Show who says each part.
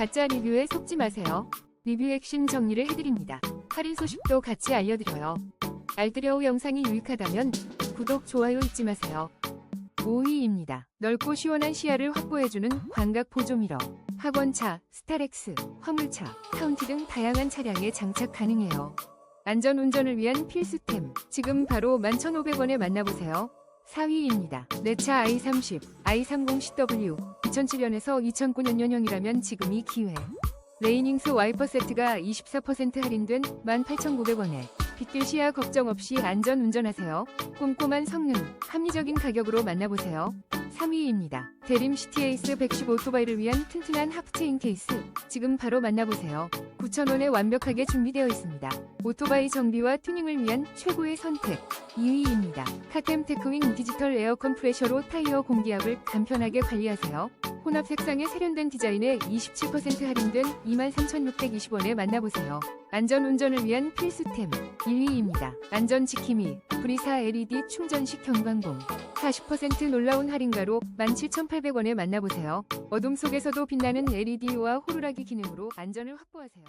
Speaker 1: 가짜 리뷰에 속지 마세요. 리뷰 핵심 정리를 해드립니다. 할인 소식도 같이 알려드려요. 알뜰여우 영상이 유익하다면 구독, 좋아요 잊지 마세요. 5위입니다. 넓고 시원한 시야를 확보해주는 광각 보조미러, 학원차, 스타렉스, 화물차, 카운티 등 다양한 차량에 장착 가능해요. 안전 운전을 위한 필수템, 지금 바로 11,500원에 만나보세요. 4위입니다. 내차 i30, i30CW, 2007년에서 2009년형이라면 지금이 기회. 레이닝스 와이퍼 세트가 24% 할인된 18,900원에 빗길 시야 걱정 없이 안전 운전하세요. 꼼꼼한 성능, 합리적인 가격으로 만나보세요. 3위입니다. 대림 시티에이스 110 오토바이를 위한 튼튼한 하프체인 케이스. 지금 바로 만나보세요. 9,000원에 완벽하게 준비되어 있습니다. 오토바이 정비와 튜닝을 위한 최고의 선택. 2위입니다. 카템 테크윙 디지털 에어 컴프레셔로 타이어 공기압을 간편하게 관리하세요. 혼합 색상의 세련된 디자인에 27% 할인된 23,620원에 만나보세요. 안전 운전을 위한 필수템 1위입니다. 안전 지킴이 브리사 LED 충전식 경광봉 40% 놀라운 할인가로 17,800원에 만나보세요. 어둠 속에서도 빛나는 LED와 호루라기 기능으로 안전을 확보하세요.